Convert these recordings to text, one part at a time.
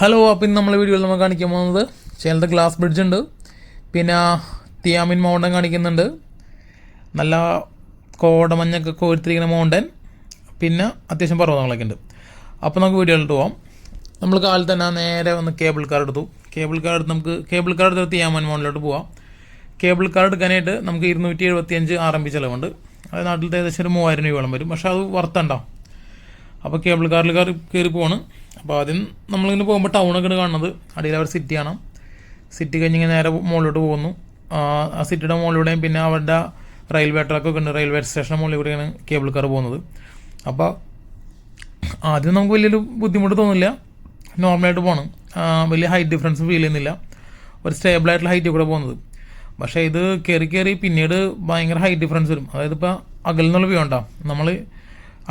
Hello അപ്പം ഇന്ന് നമ്മളെ വീഡിയോയിൽ നമ്മൾ കാണിക്കാൻ പോകുന്നത് ചേലത്തെ ഗ്ലാസ് ബ്രിഡ്ജ് ഉണ്ട്. പിന്നെ തിയാമിൻ മൗണ്ടൻ കാണിക്കുന്നുണ്ട്. നല്ല കോടമഞ്ഞൊക്കെ കോരിത്തിരിക്കുന്ന മൗണ്ടൻ പിന്നെ അത്യാവശ്യം പർവതങ്ങളൊക്കെ ഉണ്ട്. അപ്പോൾ നമുക്ക് വീഡിയോയിലോട്ട് പോവാം. നമ്മൾ കാലിൽ തന്നെ നേരെ വന്ന് കേബിൾ കാർ എടുത്തു. കേബിൾ കാർ എടുത്ത് നമുക്ക് കേബിൾ കാർ എടുത്ത് തിയാമൻ മൗണ്ടിലോട്ട് പോവാം. കേബിൾ കാർ എടുക്കാനായിട്ട് നമുക്ക് ഇരുന്നൂറ്റി എഴുപത്തി അഞ്ച് ആർ എം ബി ചിലവുണ്ട്. അത് നാട്ടിലത്തെ ഏകദേശം ഒരു മൂവായിരം രൂപയോളം വരും. പക്ഷേ അത് വർത്തണ്ട അപ്പോൾ കേബിൾ കാറിൽ കയറി കയറി പോവാണ്. അപ്പോൾ ആദ്യം നമ്മളിങ്ങനെ പോകുമ്പോൾ ടൗണൊക്കെയാണ് കാണുന്നത് അടിയിൽ അവർ സിറ്റി ആണ്. സിറ്റി കഴിഞ്ഞ് ഇങ്ങനെ നേരെ മുകളിലോട്ട് പോകുന്നു. ആ സിറ്റിയുടെ മുകളിലൂടെയും പിന്നെ അവരുടെ റെയിൽവേ ട്രാക്കൊക്കെ ഉണ്ട്. റെയിൽവേ സ്റ്റേഷന്റെ മുകളിൽ കൂടെയാണ് കേബിൾ കാർ പോകുന്നത്. അപ്പോൾ ആദ്യം നമുക്ക് വലിയൊരു ബുദ്ധിമുട്ട് തോന്നില്ല. നോർമലായിട്ട് പോകണം വലിയ ഹൈറ്റ് ഡിഫറൻസ് ഫീൽ ചെയ്യുന്നില്ല. ഒരു സ്റ്റേബിളായിട്ടുള്ള ഹൈറ്റിൽ ഹൈറ്റ് കൂടെ പോകുന്നത്. പക്ഷേ ഇത് കയറി കയറി പിന്നീട് ഭയങ്കര ഹൈറ്റ് ഡിഫറൻസ് വരും. അതായത് ഇപ്പോൾ അകലിൽ നിന്നുള്ള വ്യൂ ഉണ്ടാവും നമ്മൾ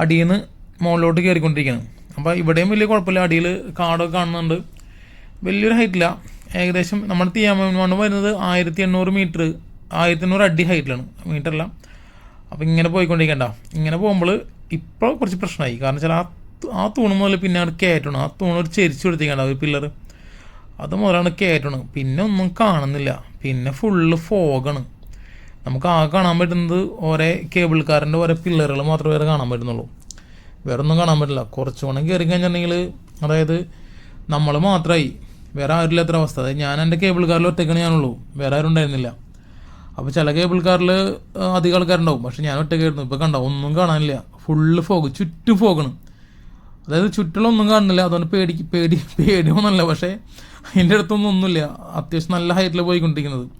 അടിയിൽ നിന്ന് മുകളിലോട്ട് കയറിക്കൊണ്ടിരിക്കുകയാണ് അപ്പോൾ ഇവിടെയും വലിയ കുഴപ്പമില്ല. അടിയിൽ കാടൊക്കെ കാണുന്നുണ്ട്. വലിയൊരു ഹൈറ്റില്ല ഏകദേശം നമ്മൾ തീയാമണ്ണ് വരുന്നത് ആയിരത്തി എണ്ണൂറ് മീറ്റർ ആയിരത്തി എണ്ണൂറ് അടി ഹൈറ്റിലാണ് മീറ്ററല്ല അപ്പോൾ ഇങ്ങനെ പോയിക്കൊണ്ടിരിക്കണ്ട. ഇങ്ങനെ പോകുമ്പോൾ ഇപ്പോൾ കുറച്ച് പ്രശ്നമായി. കാരണം വെച്ചാൽ ആ ആ തൂണ് മുതൽ പിന്നെ അവിടെ കയറ്റണം. ആ തൂണ് ഒരു ചെരിച്ചു കൊടുത്തിരിക്കണ്ട ഒരു പില്ലർ അത് മുതലാണ് കയറ്റണം. പിന്നെ ഒന്നും കാണുന്നില്ല. പിന്നെ ഫുള്ള് ഫോഗാണ് നമുക്ക് ആകെ കാണാൻ പറ്റുന്നത് ഓരോ കേബിൾ കാറിന്റെ ഓരോ പില്ലറുകൾ മാത്രമേ കാണാൻ പറ്റുന്നുള്ളൂ. വേറെ ഒന്നും കാണാൻ പറ്റില്ല. കുറച്ച് വേണം കയറി കഴിഞ്ഞിട്ടുണ്ടെങ്കിൽ അതായത് നമ്മൾ മാത്രമായി വേറെ ആരില്ല എത്ര അവസ്ഥ. അതായത് ഞാൻ എന്റെ കേബിൾ കാറിൽ ഒറ്റയ്ക്കാണ് ഞാനുള്ളൂ. വേറെ ആരും ഉണ്ടായിരുന്നില്ല. അപ്പോൾ ചില കേബിൾ കാറിൽ അധികം ആൾക്കാരുണ്ടാവും. പക്ഷെ ഞാൻ ഒറ്റയ്ക്കായിരുന്നു. ഇപ്പോൾ കണ്ടോ ഒന്നും കാണാനില്ല. ഫുള്ള് ഫോഗ് ചുറ്റും ഫോഗാണ് അതായത് ചുറ്റുള്ള ഒന്നും കാണുന്നില്ല. അതുകൊണ്ട് പേടി പേടി പേടിയൊന്നല്ല പക്ഷേ അതിന്റെ അടുത്തൊന്നും ഒന്നുമില്ല. അത്യാവശ്യം നല്ല ഹൈറ്റിൽ പോയിക്കൊണ്ടിരിക്കുന്നത്.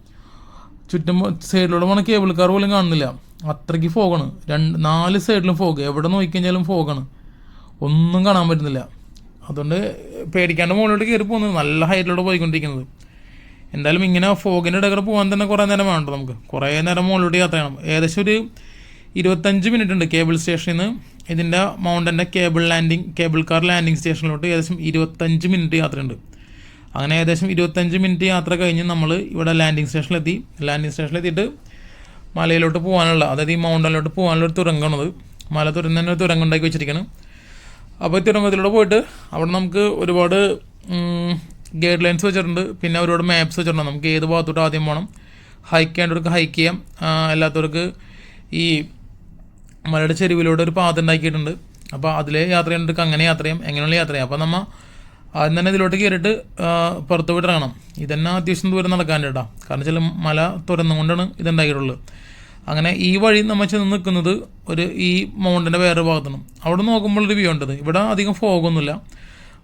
ചുറ്റും സൈഡിലൂടെ പോണ കേബിൾ കാർ പോലും കാണുന്നില്ല. അത്രയ്ക്ക് ഫോഗാണ് രണ്ട് നാല് സൈഡിലും ഫോഗ് എവിടെ നോക്കിക്കഴിഞ്ഞാലും ഫോഗാണ് ഒന്നും കാണാൻ പറ്റുന്നില്ല. അതുകൊണ്ട് പേടിക്കാണ്ട് മുകളിലോട്ട് കയറി പോകുന്നത് നല്ല ഹൈറ്റിലൂടെ പോയിക്കൊണ്ടിരിക്കുന്നത്. എന്തായാലും ഇങ്ങനെ ഫോഗിന്റെ ഇടയ്ക്ക് പോകാൻ തന്നെ കുറേ നേരം വേണ്ട നമുക്ക്? കുറേ നേരം മുകളിലോട്ട് യാത്ര ചെയ്യണം. ഏകദേശം ഒരു ഇരുപത്തഞ്ച് മിനിറ്റ് ഉണ്ട് കേബിൾ സ്റ്റേഷനിൽ നിന്ന് ഇതിന്റെ മൗണ്ടന്റെ cable landing cable car landing സ്റ്റേഷനിലോട്ട് ഏകദേശം ഇരുപത്തഞ്ച് മിനിറ്റ് യാത്രയുണ്ട്. അങ്ങനെ ഏകദേശം ഇരുപത്തഞ്ച് മിനിറ്റ് യാത്ര കഴിഞ്ഞ് നമ്മൾ ഇവിടെ ലാൻഡിങ് സ്റ്റേഷനിലെത്തി ലാൻഡിങ് സ്റ്റേഷനിലെത്തിയിട്ട് മലയിലോട്ട് പോകാനുള്ള അതായത് ഈ മൗണ്ടനിലോട്ട് പോകാനുള്ള ഒരു തുരങ്കമാണത്. മല തുരന്നതിന് ഒരു തുരങ്കം ഉണ്ടാക്കി വെച്ചിരിക്കുകയാണ് അപ്പോൾ ഈ തുരങ്കത്തിലൂടെ പോയിട്ട് അവിടെ നമുക്ക് ഒരുപാട് ഗൈഡ് ലൈൻസ് വെച്ചിട്ടുണ്ട്. പിന്നെ ഒരുപാട് മാപ്സ് വെച്ചിട്ടുണ്ട്. നമുക്ക് ഏത് ഭാഗത്തോട്ട് ആദ്യം പോകണം ഹൈക്ക് ചെയ്യേണ്ടവർക്ക് ഹൈക്ക് ചെയ്യാം. അല്ലാത്തവർക്ക് ഈ മലയുടെ ചെരുവിലൂടെ ഒരു പാത ഉണ്ടാക്കിയിട്ടുണ്ട്. അപ്പോൾ അതിലെ യാത്ര ചെയ്യേണ്ടവർക്ക് അങ്ങനെ യാത്ര ചെയ്യാം. എങ്ങനെയുള്ള യാത്ര ചെയ്യാം. അപ്പോൾ നമ്മൾ ആദ്യം തന്നെ ഇതിലോട്ട് കയറിയിട്ട് പുറത്ത് പോയിട്ട് ഇറങ്ങണം ഇതന്നെ അത്യാവശ്യം ദൂരം നടക്കാൻ കേട്ടോ. കാരണം വെച്ചാൽ മല തുരന്നുകൊണ്ടാണ് ഇതുണ്ടാക്കിയിട്ടുള്ളത്. അങ്ങനെ ഈ വഴി നമ്മൾ ചെന്ന് നിൽക്കുന്നത് ഒരു ഈ മൗണ്ടിന്റെ വേറെ ഭാഗത്താണ്. അവിടെ നോക്കുമ്പോൾ ഒരു വ്യൂ ഉണ്ടത് ഇവിടെ അധികം ഫോഗൊന്നുമില്ല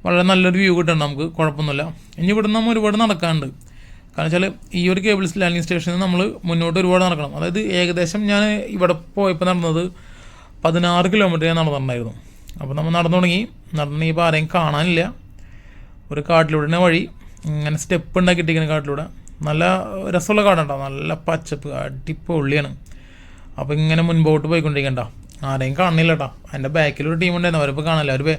വളരെ നല്ലൊരു വ്യൂ കിട്ടുന്നുണ്ട് നമുക്ക്. കുഴപ്പമൊന്നുമില്ല. ഇനി ഇവിടെ നമ്മൾ ഒരുപാട് നടക്കാനുണ്ട്. കാരണം വെച്ചാൽ ഈ ഒരു കേബിൾസ് ലാൻഡിങ് സ്റ്റേഷനിൽ നമ്മൾ മുന്നോട്ട് ഒരുപാട് നടക്കണം. അതായത് ഏകദേശം ഞാൻ ഇവിടെ പോയപ്പോൾ നടന്നത് പതിനാറ് കിലോമീറ്റർ ഞാൻ നടന്നിട്ടുണ്ടായിരുന്നു. അപ്പോൾ നമ്മൾ നടന്നു തുടങ്ങി. നടന്നു തുടങ്ങിയപ്പോൾ ആരെയും കാണാനില്ല. ഒരു കാട്ടിലൂടെ. വഴി ഇങ്ങനെ സ്റ്റെപ്പ് ഉണ്ടാക്കിയിട്ടിരിക്കുന്ന കാട്ടിലൂടെ. നല്ല രസമുള്ള കാടുണ്ടോ നല്ല പച്ചപ്പ് അടിപൊളിയാണ്. അപ്പോൾ ഇങ്ങനെ മുൻപോട്ട് പോയിക്കൊണ്ടിരിക്കണ്ട. ആരെയും കാണില്ല കേട്ടോ അതിന്റെ ബാക്കിൽ ഒരു ടീം ഉണ്ടായിരുന്നു. അവരിപ്പോൾ കാണില്ല അവർ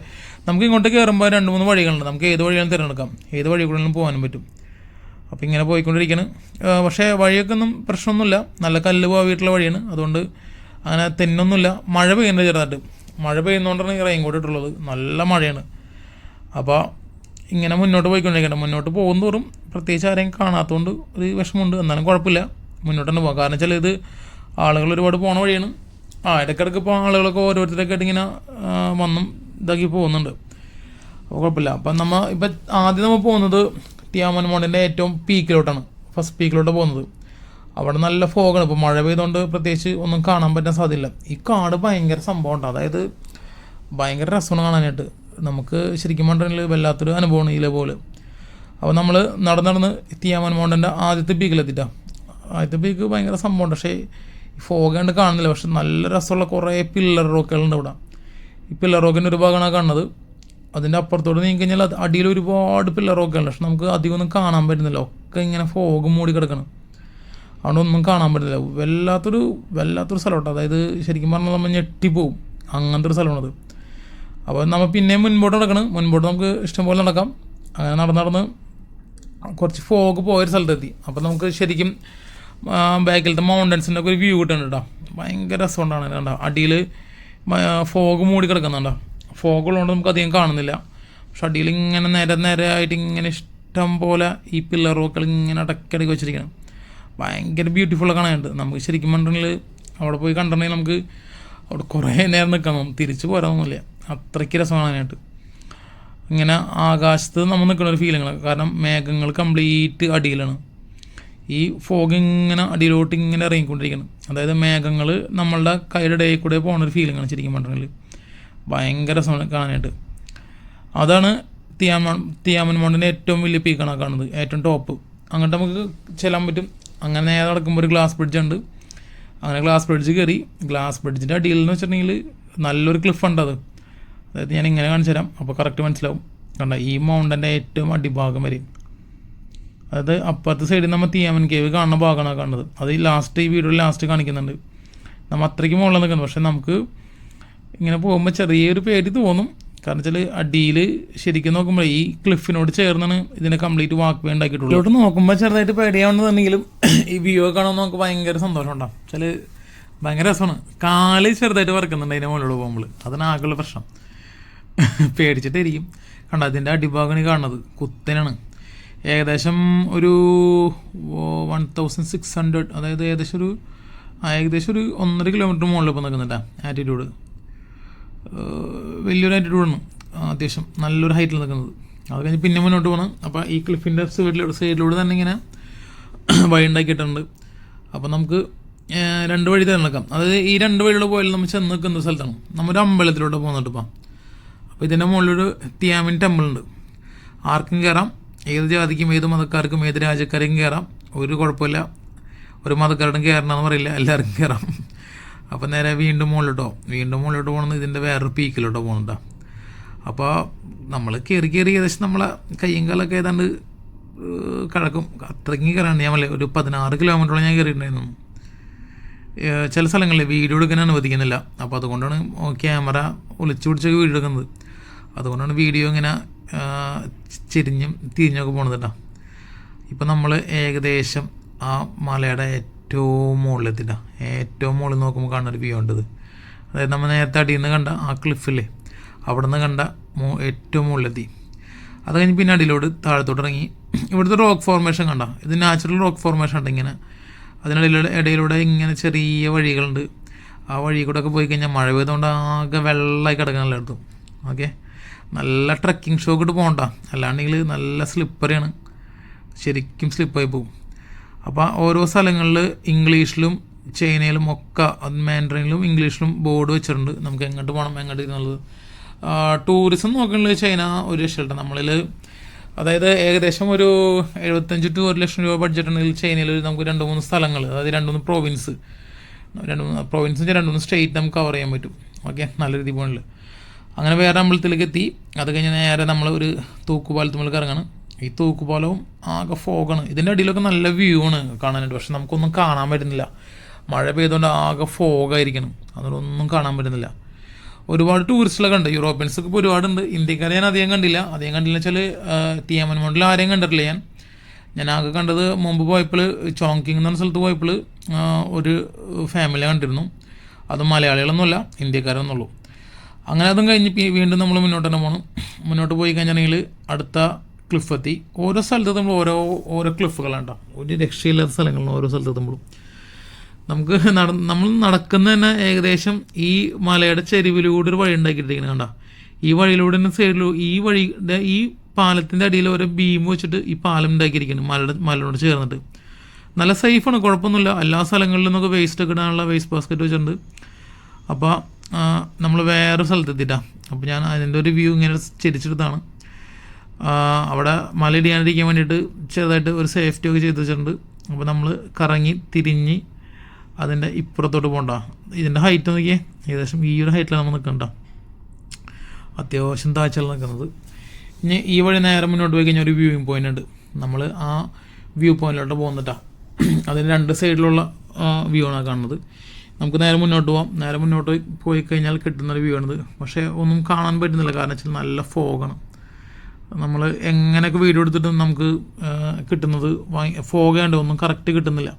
നമുക്ക് ഇങ്ങോട്ട് കയറുമ്പോൾ രണ്ട് മൂന്ന് വഴികളുണ്ട്. നമുക്ക് ഏത് വഴിയാണ് തിരഞ്ഞെടുക്കാം. ഏത് വഴി കൂടെ പോകാനും പറ്റും. അപ്പോൾ ഇങ്ങനെ പോയിക്കൊണ്ടിരിക്കണം. പക്ഷേ വഴിയൊക്കെ ഒന്നും പ്രശ്നമൊന്നുമില്ല. നല്ല കല്ല് പോയിട്ടുള്ള വഴിയാണ്. അതുകൊണ്ട് അങ്ങനെ തെന്നൊന്നുമില്ല. മഴ പെയ്യുന്നുണ്ട് ചെറുതായിട്ട്. മഴ പെയ്യുന്നതുകൊണ്ടാണ് ഈ റെയിൻ കോട്ട് ഇട്ടുള്ളത്. നല്ല മഴയാണ്. അപ്പോൾ ഇങ്ങനെ മുന്നോട്ട് പോയിക്കൊണ്ടിരിക്കണം മുന്നോട്ട് പോകും തോറും പ്രത്യേകിച്ച് ആരെയും കാണാത്തതുകൊണ്ട് ഒരു വിഷമമുണ്ട്. എന്നാലും കുഴപ്പമില്ല. മുന്നോട്ട് തന്നെ പോകാം. കാരണം വെച്ചാൽ ഇത് ആളുകൾ ഒരുപാട് പോണ വഴിയാണ്. ആ ഇടയ്ക്കിടയ്ക്ക് ഇപ്പോൾ ആളുകളൊക്കെ ഓരോരുത്തരൊക്കെ ആയിട്ട് ഇങ്ങനെ വന്നും ഇതാക്കി പോകുന്നുണ്ട്. അപ്പോൾ കുഴപ്പമില്ല. അപ്പം നമ്മൾ ഇപ്പം ആദ്യം നമ്മൾ പോകുന്നത് ടിയാമൻ മോണ്ടിന്റെ ഏറ്റവും പീക്കിലോട്ടാണ്. ഫസ്റ്റ് പീക്കിലോട്ട് പോകുന്നത്. അവിടെ നല്ല ഫോഗാണ്. ഇപ്പോൾ മഴ പെയ്തുകൊണ്ട് പ്രത്യേകിച്ച് ഒന്നും കാണാൻ പറ്റാൻ സാധ്യതയില്ല. ഈ കാട് ഭയങ്കര സംഭവം ഉണ്ട്. അതായത് ഭയങ്കര രസമാണ് കാണാനായിട്ട്. നമുക്ക് ശരിക്കും പറഞ്ഞിട്ടുണ്ടെങ്കിൽ വല്ലാത്തൊരു അനുഭവമാണ് ഇതിലെ പോലെ. അപ്പോൾ നമ്മൾ നടന്ന് നടന്ന് തിയാമൻ മൗണ്ടന്റെ ആദ്യത്തെ പീക്കിലെത്തിയിട്ടാണ് ആദ്യത്തെ പീക്ക് ഭയങ്കര സംഭവമുണ്ട് പക്ഷേ ഫോഗ് കണ്ട് കാണുന്നില്ല. പക്ഷെ നല്ല രസമുള്ള കുറേ പില്ലർ റോക്കുകളുണ്ട് ഇവിടെ. ഈ പില്ലർ റോക്കിന്റെ ഒരു ഭാഗമാണ് കാണുന്നത്. അതിന്റെ അപ്പുറത്തോട്ട് നീങ്ങി കഴിഞ്ഞാൽ അത് അടിയിൽ ഒരുപാട് പില്ലർ റോക്കുകളുണ്ട് പക്ഷെ നമുക്ക് അധികം ഒന്നും കാണാൻ പറ്റുന്നില്ല. ഒക്കെ ഇങ്ങനെ ഫോഗ് മൂടി കിടക്കണം. അവിടെ ഒന്നും കാണാൻ പറ്റുന്നില്ല. വല്ലാത്തൊരു വല്ലാത്തൊരു സ്ഥലമുണ്ട് അതായത് ശരിക്കും പറഞ്ഞാൽ നമ്മൾ ഞെട്ടിപ്പോവും. അങ്ങനത്തെ ഒരു സ്ഥലമാണത് അപ്പോൾ നമ്മൾ പിന്നെയും മുൻപോട്ട് നടക്കണം. മുൻപോട്ട് നമുക്ക് ഇഷ്ടംപോലെ നടക്കാം. അങ്ങനെ നടന്ന് നടന്ന് കുറച്ച് ഫോഗ് പോയൊരു സ്ഥലത്തെത്തി. അപ്പോൾ നമുക്ക് ശരിക്കും ബാക്കിലത്തെ മൗണ്ടൻസിന്റെ ഒക്കെ ഒരു വ്യൂ കിട്ടുന്നുണ്ട് കേട്ടോ ഭയങ്കര രസമുണ്ടാണ്. കണ്ടോ? അടിയിൽ ഫോഗ് മൂടി കിടക്കുന്നുണ്ടോ ഫോഗ് ഉള്ളതുകൊണ്ട് നമുക്ക് അധികം കാണുന്നില്ല. പക്ഷെ അടിയിൽ ഇങ്ങനെ നേരെ നേരെ ആയിട്ട് ഇങ്ങനെ ഇഷ്ടം പോലെ ഈ പില്ലർ റോക്കുകൾ ഇങ്ങനെ അടക്കടക്ക് വെച്ചിരിക്കണം. ഭയങ്കര ബ്യൂട്ടിഫുൾ കാണാനുണ്ട്. നമുക്ക് ശരിക്കും പറഞ്ഞിട്ടുണ്ടെങ്കിൽ അവിടെ പോയി കണ്ടിട്ടുണ്ടെങ്കിൽ നമുക്ക് അവിടെ കുറേ നേരം നിൽക്കണം തിരിച്ച് പോരാന്നൊന്നുമില്ല അത്രയ്ക്ക് രസമാണ് അതിനായിട്ട്. ഇങ്ങനെ ആകാശത്ത് നമ്മൾ നിൽക്കുന്ന ഒരു ഫീലിംഗ് കാരണം മേഘങ്ങൾ കംപ്ലീറ്റ് അടിയിലാണ്. ഈ ഫോഗ് ഇങ്ങനെ അടിയിലോട്ട് ഇങ്ങനെ ഇറങ്ങിക്കൊണ്ടിരിക്കണം അതായത് മേഘങ്ങൾ നമ്മളുടെ കൈയുടെ ഇടയിൽ കൂടെ പോകുന്ന ഒരു ഫീലിംഗ് ആണ് ശരിക്കും പറഞ്ഞിട്ടുണ്ടെങ്കിൽ ഭയങ്കര രസമാണ് കാണാനായിട്ട്. അതാണ് തിയാമൺ തിയാമൻ മൗണ്ടിന്റെ ഏറ്റവും വലിയ പീക്കാണ് കാണുന്നത്. ഏറ്റവും ടോപ്പ് അങ്ങോട്ട് നമുക്ക് ചെല്ലാൻ പറ്റും. അങ്ങനെ നേരെ നടക്കുമ്പോൾ ഒരു ഗ്ലാസ് ബ്രിഡ്ജ് ഉണ്ട്. അങ്ങനെ ഗ്ലാസ് ബ്രിഡ്ജ് കയറി ഗ്ലാസ് ബ്രിഡ്ജിന്റെ അടിയിൽ എന്ന് വെച്ചിട്ടുണ്ടെങ്കിൽ നല്ലൊരു ക്ലിഫ് ഉണ്ട് അത് അതായത് ഞാൻ ഇങ്ങനെ കാണിച്ചു തരാം. അപ്പോൾ കറക്റ്റ് മനസ്സിലാവും. കണ്ട? ഈ മൗണ്ടന്റെ ഏറ്റവും അടിഭാഗം വരെ. അതായത് അപ്പുറത്തെ സൈഡിൽ നമ്മൾ തിയാമൻ കേവ് കാണുന്ന ഭാഗമാണ് കാണുന്നത് അത് ഈ ലാസ്റ്റ് ഈ വീഡിയോയിൽ ലാസ്റ്റ് കാണിക്കുന്നുണ്ട്. നമ്മൾ അത്രയ്ക്ക് മുകളിൽ നിൽക്കുന്നത് പക്ഷെ നമുക്ക് ഇങ്ങനെ പോകുമ്പോൾ ചെറിയൊരു പേടി തോന്നും. കാരണം വെച്ചാൽ അടിയിൽ ശരിക്കും നോക്കുമ്പോൾ ഈ ക്ലിഫിനോട് ചേർന്നാണ് ഇതിനെ കംപ്ലീറ്റ് വാക്ക് വേ ഉണ്ടാക്കിയിട്ടുള്ളത്. ഇങ്ങോട്ട് നോക്കുമ്പോൾ ചെറുതായിട്ട് പേടിയാവുന്നതെങ്കിലും ഈ വ്യൂ കാണുമ്പോൾ നമുക്ക് ഭയങ്കര സന്തോഷം ഉണ്ടാവും. വെച്ചാൽ ഭയങ്കര രസമാണ്. കാൽ ചെറുതായിട്ട് വറക്കുന്നുണ്ട് അതിന്റെ മുകളിലൂടെ പോകുമ്പോൾ അതാണ് ആകെയുള്ള പ്രശ്നം. പേടിച്ചിട്ടായിരിക്കും കണ്ട അതിന്റെ അടിഭാഗമാണ് ഈ കാണുന്നത് കുത്തനാണ്. ഏകദേശം ഒരു വൺ തൗസൻഡ് സിക്സ് ഹൺഡ്രഡ് അതായത് ഏകദേശം ഒരു ഏകദേശം ഒരു ഒന്നര കിലോമീറ്റർ മുകളിൽ ഇപ്പോൾ നിൽക്കുന്നുണ്ട് ആറ്റിറ്റ്യൂഡ് വലിയൊരു ആറ്റിറ്റ്യൂഡാണ് അത്യാവശ്യം നല്ലൊരു ഹൈറ്റിൽ നിൽക്കുന്നത്. അത് കഴിഞ്ഞ് പിന്നെ മുന്നോട്ട് പോകണം അപ്പോൾ ഈ ക്ലിഫിന്റെ സൈഡിലൂടെ സൈഡിലൂടെ തന്നെ ഇങ്ങനെ വഴി ഉണ്ടാക്കിയിട്ടുണ്ട്. അപ്പോൾ നമുക്ക് രണ്ട് വഴി തിരഞ്ഞെടുക്കാം. അതായത് ഈ രണ്ട് വഴിയിലൂടെ പോയാലും നമ്മൾ ചെന്ന് നിൽക്കുന്ന സ്ഥലത്താണ്. നമ്മൊരു അമ്പലത്തിലൂടെ പോകുന്നുണ്ട് ഇപ്പം. അപ്പോൾ ഇതിന്റെ മുകളിലൊരു തിയാമിൻ ടെമ്പിൾ ഉണ്ട്. ആർക്കും കയറാം ഏത് ജാതിക്കും ഏത് മതക്കാർക്കും ഏത് രാജ്യക്കാർക്കും കയറാം ഒരു കുഴപ്പമില്ല. ഒരു മതക്കാരുടെ കയറണമെന്ന് പറയില്ല. എല്ലാവർക്കും കയറാം അപ്പോൾ നേരെ വീണ്ടും മുകളിലോട്ടോ. വീണ്ടും മുകളിലോട്ട് പോകണമെന്ന് ഇതിന്റെ വേറൊരു പീക്കിലോട്ടോ പോകുന്നുണ്ടോ അപ്പോൾ നമ്മൾ കയറി കയറി ഏകദേശം നമ്മളെ കയ്യും കാലൊക്കെ ഏതാണ്ട് കിടക്കും. അത്രയ്ക്ക് കയറാണ് ഞാൻ വല്ല ഒരു പതിനാറ് കിലോമീറ്ററോളം ഞാൻ കയറിയിട്ടുണ്ടായിരുന്നു ചില സ്ഥലങ്ങളിൽ വീഡിയോ എടുക്കാൻ അനുവദിക്കുന്നില്ല. അപ്പോൾ അതുകൊണ്ടാണ് ക്യാമറ ഒളിച്ചു പിടിച്ചൊക്കെ വീഡിയോ എടുക്കുന്നത്. അതുകൊണ്ടാണ് വീഡിയോ ഇങ്ങനെ ചെരിഞ്ഞും തിരിഞ്ഞൊക്കെ പോണത് കേട്ടോ ഇപ്പം നമ്മൾ ഏകദേശം ആ മലയുടെ ഏറ്റവും മുകളിലെത്തിട്ട ഏറ്റവും മുകളിൽ നോക്കുമ്പോൾ കാണുന്നൊരു വ്യൂ ഉണ്ടത് അതായത് നമ്മൾ നേരത്തെ അടിയിൽ നിന്ന് കണ്ട ആ ക്ലിഫില്ലേ അവിടെ നിന്ന് കണ്ട ഏറ്റവും മുകളിലെത്തി. അത് കഴിഞ്ഞ് പിന്നെ അടിയിലോട്ട് താഴത്തോട്ട് ഇറങ്ങി ഇവിടുത്തെ റോക്ക് ഫോർമേഷൻ കണ്ട. ഇത് നാച്ചുറൽ റോക്ക് ഫോർമേഷൻ ഉണ്ട് ഇങ്ങനെ. അതിനിടയിലൂടെ ഇടയിലൂടെ ഇങ്ങനെ ചെറിയ വഴികളുണ്ട്. ആ വഴി കൂടെ ഒക്കെ പോയി കഴിഞ്ഞാൽ മഴ പെയ്തുകൊണ്ട് ആകെ വെള്ളമായി കിടക്കാനുള്ള എല്ലായിടത്തും. ഓക്കെ? നല്ല ട്രക്കിംഗ് ഷോക്ക് ഇട്ട് പോകണ്ട. അല്ലാണ്ടെങ്കിൽ നല്ല സ്ലിപ്പറിയാണ് ശരിക്കും സ്ലിപ്പായി പോകും. അപ്പോൾ ഓരോ സ്ഥലങ്ങളിൽ ഇംഗ്ലീഷിലും ചൈനയിലും ഒക്കെ മാൻഡറിനിലും ഇംഗ്ലീഷിലും ബോർഡ് വെച്ചിട്ടുണ്ട്. നമുക്ക് എങ്ങോട്ട് പോകണം എങ്ങോട്ട് എന്നുള്ളത് ടൂറിസം നോക്കുകയാണെങ്കിൽ ചൈന ഒരു രക്ഷയില്ല. നമ്മളിൽ അതായത് ഏകദേശം ഒരു എഴുപത്തഞ്ച് ടു ഒരു ലക്ഷം രൂപ ബഡ്ജറ്റ് ഉണ്ടെങ്കിൽ ചൈനയിൽ നമുക്ക് രണ്ട് മൂന്ന് സ്ഥലങ്ങൾ അതായത് രണ്ട് മൂന്ന് പ്രോവിൻസ് രണ്ട് മൂന്ന് പ്രോവിൻസ് രണ്ട് മൂന്ന് സ്റ്റേറ്റ് നമുക്ക് കവർ ചെയ്യാൻ പറ്റും. ഓക്കെ നല്ല രീതിയിൽ പോകണില്ല? അങ്ങനെ വേറെ അമ്പലത്തിലേക്ക് എത്തി അത് കഴിഞ്ഞ് നേരെ നമ്മൾ ഒരു തൂക്കുപാലത്തുമ്പോൾ ഇറങ്ങണം. ഈ തൂക്കുപാലവും ആകെ ഫോഗാണ്. ഇതിന്റെ അടിയിലൊക്കെ നല്ല വ്യൂ ആണ് കാണാനായിട്ട്. പക്ഷെ നമുക്കൊന്നും കാണാൻ പറ്റുന്നില്ല. മഴ പെയ്തുകൊണ്ട് ആകെ ഫോഗായിരിക്കണം. അതുകൊണ്ടൊന്നും കാണാൻ പറ്റുന്നില്ല. ഒരുപാട് ടൂറിസ്റ്റുകളൊക്കെ ഉണ്ട്. യൂറോപ്യൻസ് ഒക്കെ ഒരുപാടുണ്ട്. ഇന്ത്യക്കാരെ ഞാൻ അധികം കണ്ടില്ല. അധികം കണ്ടില്ല വെച്ചാൽ തിയമൻ മോണ്ടിൽ ആരെയും കണ്ടിട്ടില്ല ഞാൻ. ഞാൻ ആകെ കണ്ടത് മുമ്പ് പോയപ്പോൾ ചോങ്കിങ് എന്ന സ്ഥലത്ത് പോയപ്പോൾ ഒരു ഫാമിലി കണ്ടിരുന്നു. അത് മലയാളികളൊന്നുമല്ല ഇന്ത്യക്കാരൊന്നുള്ളൂ. അങ്ങനെ അതും കഴിഞ്ഞ് വീണ്ടും നമ്മൾ മുന്നോട്ട് തന്നെ പോകണം മുന്നോട്ട് പോയി കഴിഞ്ഞിട്ടുണ്ടെങ്കിൽ അടുത്ത ക്ലിഫ് എത്തി. ഓരോ സ്ഥലത്ത് നമ്മൾ ഓരോ ഓരോ ക്ലിഫുകളാണ് ക്ലിഫുകളുണ്ടാവും ഒരു രക്ഷയില്ലാത്ത സ്ഥലങ്ങളാണ് ഓരോ സ്ഥലത്ത് എത്തുമ്പോഴും. നമുക്ക് നട നമ്മൾ നടക്കുന്ന തന്നെ ഏകദേശം ഈ മലയുടെ ചെരുവിലൂടെ ഒരു വഴി ഉണ്ടാക്കിയിട്ടിരിക്കുന്നത് കണ്ട. ഈ വഴിയിലൂടെ തന്നെ സൈഡിലൂ ഈ വഴിയുടെ ഈ പാലത്തിന്റെ അടിയിൽ ഓരോ ബീം വെച്ചിട്ട് ഈ പാലം ഉണ്ടാക്കിയിരിക്കുന്നു മലയുടെ മലയോട് ചേർന്നിട്ട്. നല്ല സേഫാണ് കുഴപ്പമൊന്നുമില്ല. എല്ലാ സ്ഥലങ്ങളിലും നമുക്ക് വേസ്റ്റ് ഒക്കെ ഇടാനുള്ള വേസ്റ്റ് ബാസ്ക്കറ്റ് വെച്ചിട്ടുണ്ട്. അപ്പോൾ നമ്മൾ വേറെ സ്ഥലത്തെത്തിയിട്ടാണ് അപ്പോൾ ഞാൻ അതിന്റെ ഒരു വ്യൂ ഇങ്ങനെ ചിരിച്ചെടുത്താണ്. അവിടെ മലയിടിയാണ്ടിരിക്കാൻ വേണ്ടിയിട്ട് ചെറുതായിട്ട് ഒരു സേഫ്റ്റി ഒക്കെ ചെയ്ത് വെച്ചിട്ടുണ്ട്. അപ്പോൾ നമ്മൾ കറങ്ങി തിരിഞ്ഞ് അതിന്റെ ഇപ്പുറത്തോട്ട് പോകണ്ട. ഇതിന്റെ ഹൈറ്റ് നോക്കിയേ. ഏകദേശം ഈ ഒരു ഹൈറ്റിലാണ് നമ്മൾ നിൽക്കണ്ട അത്യാവശ്യം താഴ്ചയിൽ നിൽക്കുന്നത് ഇനി ഈ വഴി നേരെ മുന്നോട്ട് പോയി കഴിഞ്ഞാൽ ഒരു വ്യൂയിങ് പോയിന്റ് ഉണ്ട്. നമ്മൾ ആ വ്യൂ പോയിന്റിലോട്ട് പോകുന്നിട്ടാണ് അതിന്റെ രണ്ട് സൈഡിലുള്ള വ്യൂ ആണ് കാണുന്നത്. നമുക്ക് നേരെ മുന്നോട്ട് പോകാം നേരെ മുന്നോട്ട് പോയി- കഴിഞ്ഞാൽ കിട്ടുന്നൊരു വ്യൂ ആണിത്. പക്ഷേ ഒന്നും കാണാൻ പറ്റുന്നില്ല. കാരണം വെച്ചാൽ നല്ല ഫോഗാണ്. നമ്മൾ എങ്ങനെയൊക്കെ വീഡിയോ എടുത്തിട്ടും നമുക്ക് കിട്ടുന്നത് ഫോഗാണ്ട് ഒന്നും കറക്റ്റ് കിട്ടുന്നില്ല.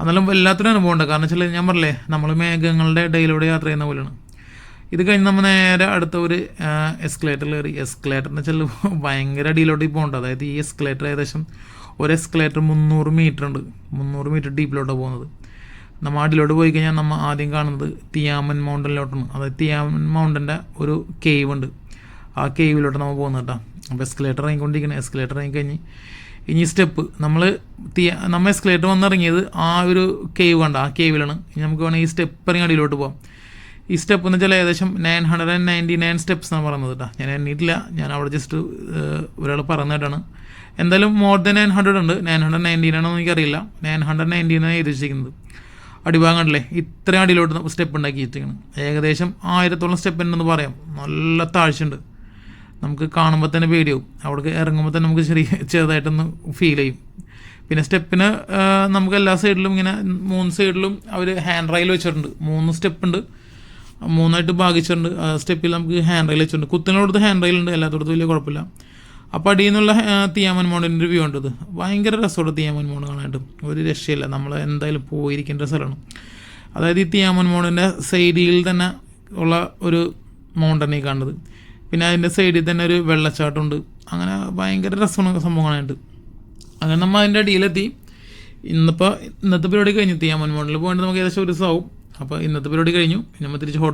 എന്നാലും വല്ലാത്തൊരു അനുഭവം ഉണ്ട്. കാരണം വെച്ചാൽ ഞാൻ പറഞ്ഞില്ലേ നമ്മൾ മേഘങ്ങളുടെ ഇടയിലൂടെ യാത്ര ചെയ്യുന്ന പോലെയാണ്. ഇത് കഴിഞ്ഞ് നമ്മൾ നേരെ അടുത്ത ഒരു എസ്കലേറ്ററിൽ കയറി. എസ്കലേറ്ററിന് വെച്ചാൽ ഭയങ്കര അടിയിലോട്ട് പോകേണ്ട. അതായത് ഈ എസ്കലേറ്റർ ഏകദേശം ഒരു എസ്കലേറ്റർ മുന്നൂറ് മീറ്റർ ഉണ്ട്. മുന്നൂറ് മീറ്റർ ഡീപ്പിലോട്ടാണ് പോകുന്നത്. നമ്മൾ അടിലോട്ട് പോയി കഴിഞ്ഞാൽ നമ്മൾ ആദ്യം കാണുന്നത് തിയാമൻ മൗണ്ടനിലോട്ടാണ്. അതായത് തിയാമൻ മൗണ്ടന്റെ ഒരു കേവ് ഉണ്ട്. ആ കേവിലോട്ട് നമ്മൾ പോകുന്നത് കേട്ടോ. അപ്പോൾ എസ്കലേറ്റർ ഇറങ്ങിക്കൊണ്ടിരിക്കണം. എസ്കലേറ്റർ ഇറങ്ങിക്കഴിഞ്ഞ് ഇനി സ്റ്റെപ്പ് നമ്മൾ തിയ നമ്മൾ എസ്കലേറ്റർ വന്നിറങ്ങിയത് ആ ഒരു കേവ് കണ്ട. ആ കേവിലാണ് ഇനി നമുക്ക് വേണമെങ്കിൽ ഈ സ്റ്റെപ്പ് ഇറങ്ങി അടിയിലോട്ട് പോകാം ഈ സ്റ്റെപ്പ് എന്ന് വെച്ചാൽ ഏകദേശം nine hundred and ninety nine steps എന്നാണ് പറയുന്നത് കേട്ടോ. ഞാൻ എണ്ണീട്ടില്ല. ഞാൻ അവിടെ ജസ്റ്റ് ഒരാൾ പറഞ്ഞിട്ടാണ് എന്തായാലും മോർ ദൻ നയൻ ഹൺഡ്രഡ് ഉണ്ട്. നയൻ ഹൺഡ്രഡ് നയന്റീൻ ആണോ എനിക്കറിയില്ല. നയൻ ഹൺഡ്രഡ് നയന്റീനാണ് ആണ് വെച്ചിരിക്കുന്നത്. അടിഭാഗം ഇത്രയും അടിയിലോട്ട് സ്റ്റെപ്പ് ഉണ്ടാക്കി വെച്ചിരിക്കണം ഏകദേശം ആയിരത്തോളം സ്റ്റെപ്പ് ഉണ്ടെന്ന് പറയാം. നല്ല താഴ്ചയുണ്ട്. നമുക്ക് കാണുമ്പോൾ തന്നെ പേടിയാവും. അവിടേക്ക് ഇറങ്ങുമ്പോൾ തന്നെ നമുക്ക് ചെറിയ ചെറുതായിട്ടൊന്ന് ഫീൽ ചെയ്യും. പിന്നെ സ്റ്റെപ്പിന് നമുക്ക് എല്ലാ സൈഡിലും ഇങ്ങനെ മൂന്ന് സൈഡിലും അവർ ഹാൻഡ് റൈൽ വെച്ചിട്ടുണ്ട്. മൂന്ന് സ്റ്റെപ്പ് ഉണ്ട്. മൂന്നായിട്ട് ഭാഗിച്ചിട്ടുണ്ട്. സ്റ്റെപ്പിൽ നമുക്ക് ഹാൻഡ് റൈൽ വെച്ചിട്ടുണ്ട്. കുത്തിനോടത്ത് ഹാൻഡ് റൈൽ ഉണ്ട്. എല്ലാത്തോടത്തും വലിയ കുഴപ്പമില്ല. അപ്പോൾ അടിയിൽ നിന്നുള്ള തിയാമൻ മോണിന്റെ വ്യൂ ഉണ്ട് ഇത് ഭയങ്കര രസമുള്ള തിയാമൻ മോൺ കാണാനായിട്ട്. ഒരു രക്ഷയില്ല. നമ്മൾ എന്തായാലും പോയിരിക്കേണ്ട സ്ഥലമാണ്. അതായത് ഈ തിയാമൻ മോണിന്റെ സൈഡിൽ തന്നെ ഉള്ള ഒരു മൗണ്ടനെ കാണുന്നത്. പിന്നെ അതിന്റെ സൈഡിൽ തന്നെ ഒരു വെള്ളച്ചാട്ടമുണ്ട്. അങ്ങനെ ഭയങ്കര രസമാണ് സംഭവം കാണാനായിട്ട്. അങ്ങനെ നമ്മൾ അതിന്റെ അടിയിലെത്തി. ഇന്നിപ്പോൾ ഇന്നത്തെ പരിപാടി കഴിഞ്ഞു. തിയാമൻ മോണിൽ പോകേണ്ടത് നമുക്ക് ഏകദേശം ഒരു ദിവസമാവും അപ്പോൾ ഇന്നത്തെ പരിപാടി കഴിഞ്ഞു. പിന്നെ നമ്മൾ തിരിച്ച് ഹോട്ടൽ